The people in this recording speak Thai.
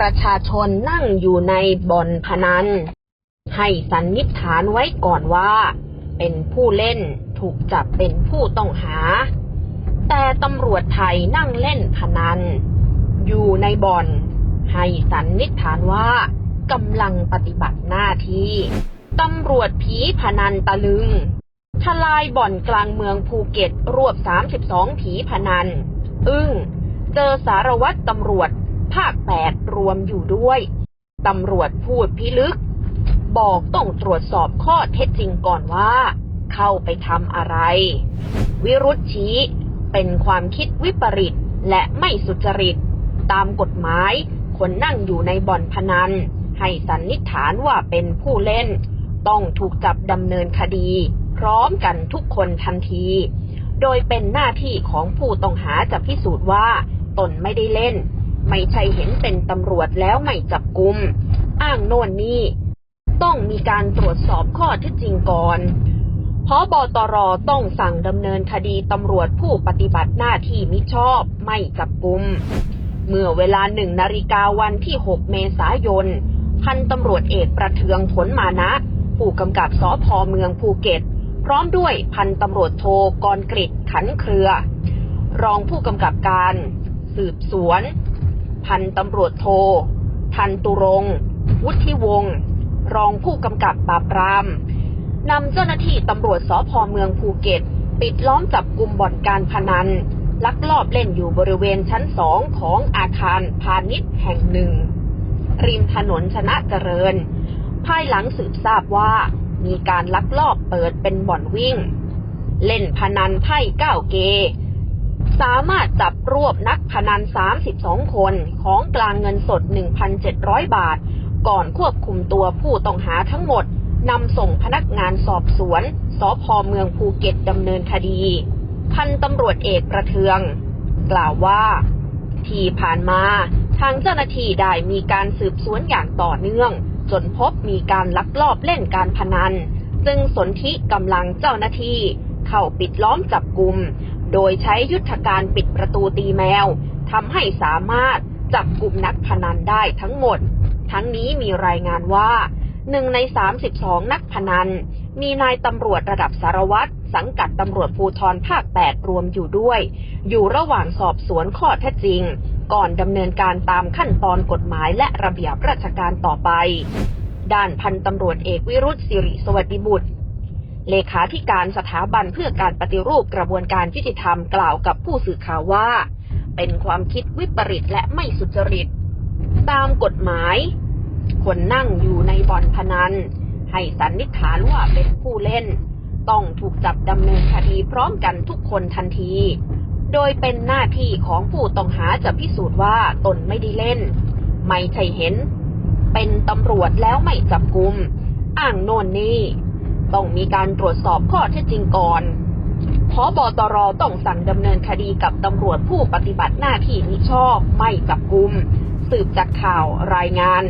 ประชาชนนั่งอยู่ในบ่อนพนัน ให้สันนิษฐานไว้ก่อนว่า เป็นผู้เล่นถูกจับเป็นผู้ต้องหา แต่ตำรวจไทยนั่งเล่นพนัน อยู่ในบ่อน ให้สันนิษฐานว่ากำลังปฏิบัติหน้าที่ตำรวจผีพนันตะลึง ทลายบ่อนกลางเมืองภูเก็ตรวบ 32 ผีพนัน อึ้ง เจอสารวัตรตำรวจ ภาค8รวมอยู่ด้วย ตำรวจพูดพิลึก บอกต้องตรวจสอบข้อเท็จจริงก่อนว่า เข้าไปทำอะไร วิรุธชี้ เป็นความคิดวิปริตและไม่สุจริต ตามกฎหมาย คนนั่งอยู่ในบ่อนพนัน ให้สันนิษฐานว่าเป็นผู้เล่น ต้องถูกจับดำเนินคดี พร้อมกันทุกคนทันที โดยเป็นหน้าที่ของผู้ต้องหาจะพิสูจน์ว่า ตนไม่ได้เล่น ไม่ใช่เห็นเป็นตำรวจแล้วไม่จับกุม อ้างโน่นนี่ ต้องมีการตรวจสอบข้อเท็จจริงก่อนพบตรต้องสั่งดำเนินคดีตำรวจผู้ปฏิบัติหน้าที่มิชอบไม่จับกุม เมื่อเวลาหนึ่งนาฬิกาวันที่ 6 เมษายน พันตำรวจเอกประเทืองผลมานะ ผู้กำกับสพเมืองภูเก็ต พร้อมด้วยพันตำรวจโทกรกฤษขันเครือ รองผู้กำกับการ สืบสวน พันตำรวจโท ทันตุรง วุฒิวงศ์รองผู้กำกับปราบปรามนำเจ้าหน้าที่ตำรวจสพเมืองภูเก็ต ปิดล้อมจับกลุ่มบ่อนการพนัน ลักลอบเล่นอยู่บริเวณชั้นสองของอาคารพาณิชย์แห่งหนึ่ง ริมถนนชนะเจริญ ภายหลังสืบทราบว่ามีการลักลอบเปิดเป็นบ่อนวิ่ง เล่นพนันไพ่เก้าเก สามารถจับรวบนักพนัน 32 คนของกลางเงินสด 1,700 บาท ก่อนควบคุมตัวผู้ต้องหาทั้งหมดนำส่งพนักงานสอบสวนสพเมืองภูเก็ตดำเนินคดีพันตำรวจเอกประเทือง กล่าวว่า ที่ผ่านมาทางเจ้าหน้าที่ได้มีการสืบสวนอย่างต่อเนื่อง จนพบมีการลักลอบเล่นการพนัน จึงสนธิกำลังเจ้าหน้าที่ เข้าปิดล้อมจับกลุ่ม โดยใช้ยุทธการปิดประตูตีแมวทำให้สามารถจับกลุ่มนักพนันได้ทั้งหมด ทั้งนี้มีรายงานว่าหนึ่งใน 32 นักพนัน มีนายตำรวจระดับสารวัตรสังกัดตำรวจภูธรภาค 8 รวมอยู่ด้วย อยู่ระหว่างสอบสวนข้อเท็จจริง ก่อนดำเนินการตามขั้นตอนกฎหมายและระเบียบราชการต่อไป ด้านพันตำรวจเอกวิรุธสิริสวัสดิบุตร เลขาธิการสถาบันเพื่อการปฏิรูปกระบวนการยุติธรรมกล่าวกับผู้สื่อข่าวว่า เป็นความคิดวิปริตและไม่สุจริต ตามกฎหมาย คนนั่งอยู่ในบ่อนพนัน ให้สันนิษฐานว่าเป็นผู้เล่น ต้องถูกจับดำเนินคดีพร้อมกันทุกคนทันที โดยเป็นหน้าที่ของผู้ต้องหาจะพิสูจน์ว่าตนไม่ได้เล่น ไม่ใช่เห็น เป็นตำรวจแล้วไม่จับกุม อ้างโน่นนี่ ต้องมีการตรวจสอบข้อเท็จจริงก่อนพบตรต้องสั่งดำเนินคดีกับตำรวจผู้ปฏิบัติหน้าที่มิชอบไม่จับกุม สืบจากข่าวรายงาน